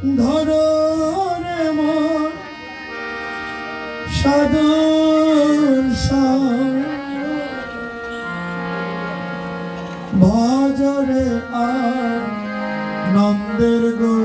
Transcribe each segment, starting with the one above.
ধরো রে মন সাধন ভজরে আর নন্দের গো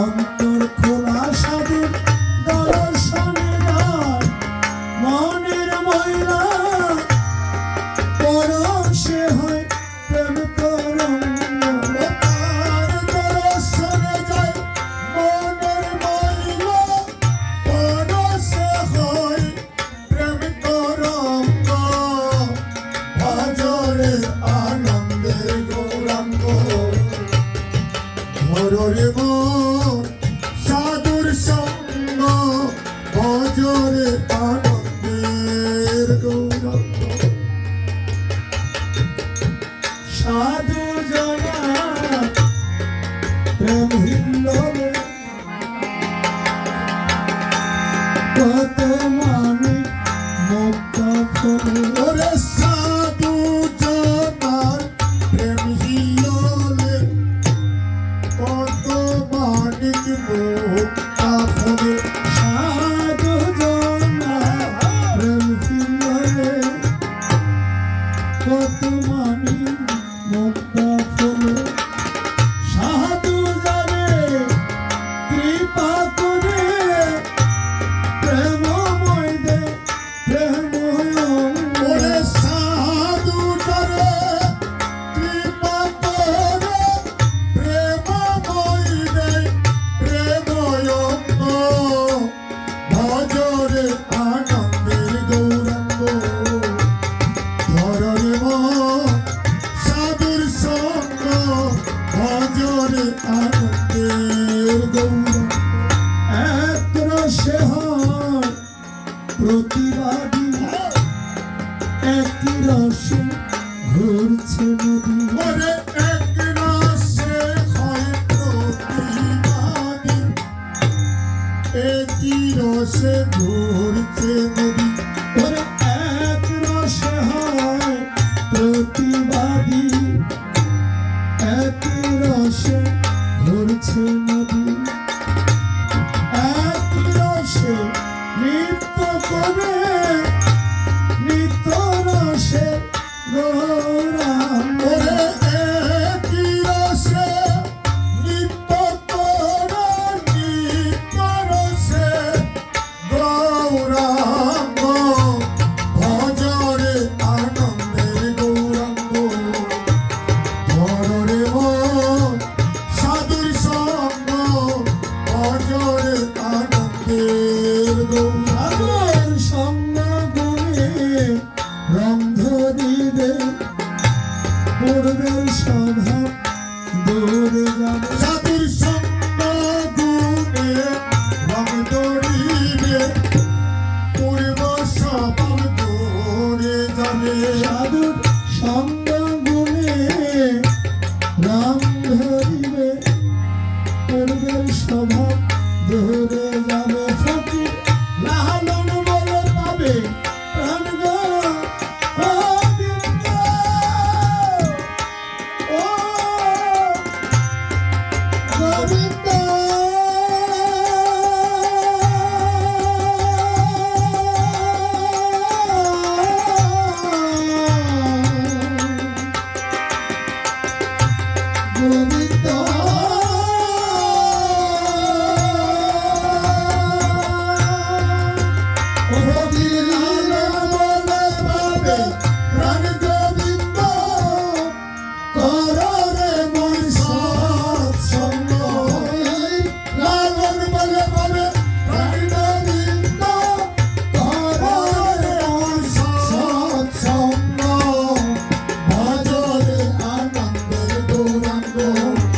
অন্তর খোলা সাধুর দর্শনে দার মনের ময়লা হয় প্রেম তরঙ্গ তার দর্শনে যায় মনের ময়লা পরশে হয় প্রেম তরঙ্গ। ভজরে আনন্দের গৌরাঙ্গ হরর মন সাধুর সঙ্গ ভজরে আনন্দের গৌরব। সাধু জনা প্রেম হিল্লবে কত মানে মুক্ত ফলে से दूर से मुझे লাগবো